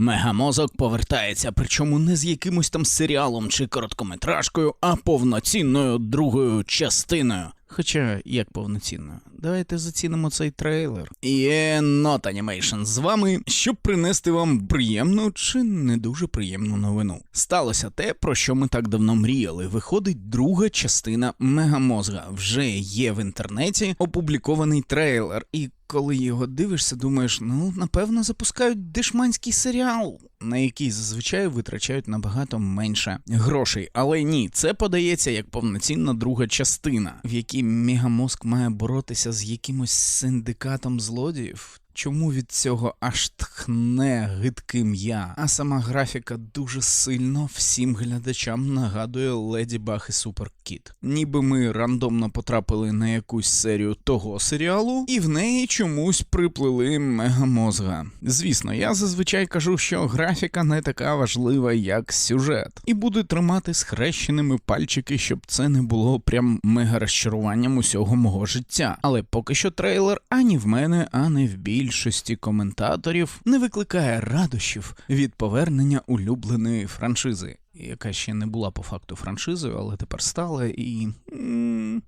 Мегамозок повертається, причому не з якимось там серіалом чи короткометражкою, а повноцінною другою частиною. Хоча як повноцінною, давайте зацінимо цей трейлер. Є Not Animation з вами, щоб принести вам приємну чи не дуже приємну новину. Сталося те, про що ми так давно мріяли. Виходить друга частина Мегамозга. Вже є в інтернеті опублікований трейлер, і коли його дивишся, думаєш, ну напевно запускають дешманський серіал, на який зазвичай витрачають набагато менше грошей. Але ні, це подається як повноцінна друга частина, в якій Мегамозк має боротися з якимось синдикатом злодіїв. Чому від цього аж тхне гидким я? А сама графіка дуже сильно всім глядачам нагадує Леді Баг і Супер Кіт. Ніби ми рандомно потрапили на якусь серію того серіалу, і в неї чомусь приплили мегамозга. Звісно, я зазвичай кажу, що графіка не така важлива, як сюжет, і буду тримати схрещеними пальчики, щоб це не було прям мега розчаруванням усього мого життя. Але поки що трейлер ані в мене, ані в більшості коментаторів не викликає радощів від повернення улюбленої франшизи. Яка ще не була по факту франшизою, але тепер стала, і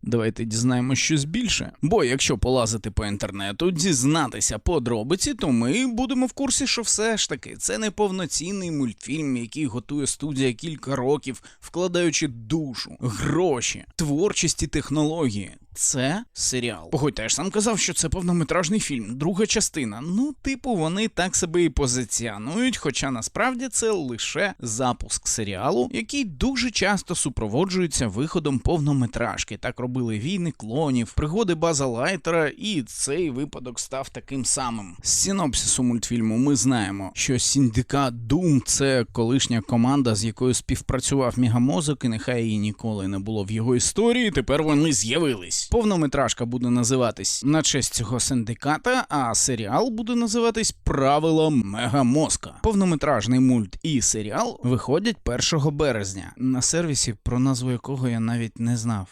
давайте дізнаємось щось більше. Бо якщо полазити по інтернету, дізнатися подробиці, то ми будемо в курсі, що все ж таки це не повноцінний мультфільм, який готує студія кілька років, вкладаючи душу, гроші, творчість і технології. Це серіал. Погодьте, я ж сам казав, що це повнометражний фільм, друга частина. Ну, типу, вони так себе і позиціонують, хоча насправді це лише запуск серіалу, який дуже часто супроводжується виходом повнометражки. Так робили війни клонів, пригоди База Лайтера, і цей випадок став таким самим. З синопсису мультфільму ми знаємо, що Сіндикат Doom – це колишня команда, з якою співпрацював Мігамозок, і нехай її ніколи не було в його історії. Тепер вони з'явились. Повнометражка буде називатись на честь цього синдиката, а серіал буде називатись Правила Мегамозка. Повнометражний мульт і серіал виходять 1 березня на сервісі, про назву якого я навіть не знав.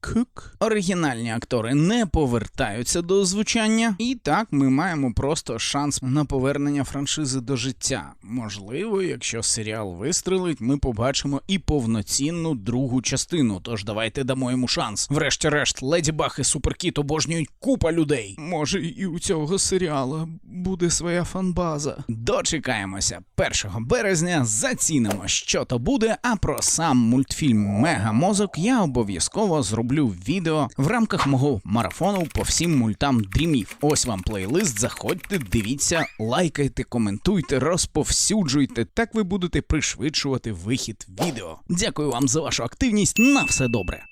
Кук. Оригінальні актори не повертаються до озвучання, і так ми маємо просто шанс на повернення франшизи до життя. Можливо, якщо серіал вистрелить, ми побачимо і повноцінну другу частину. Тож давайте дамо йому шанс. Врешті-решт, Леді Баг і Суперкіт обожнюють купа людей. Може, і у цього серіала буде своя фанбаза. Дочекаємося 1 березня, зацінимо, що то буде. А про сам мультфільм Мегамозок я обов'язково зроблю відео в рамках мого марафону по всім мультам дрімів. Ось вам плейлист. Заходьте, дивіться, лайкайте, коментуйте, розповсюджуйте. Так ви будете пришвидшувати вихід відео. Дякую вам за вашу активність. На все добре.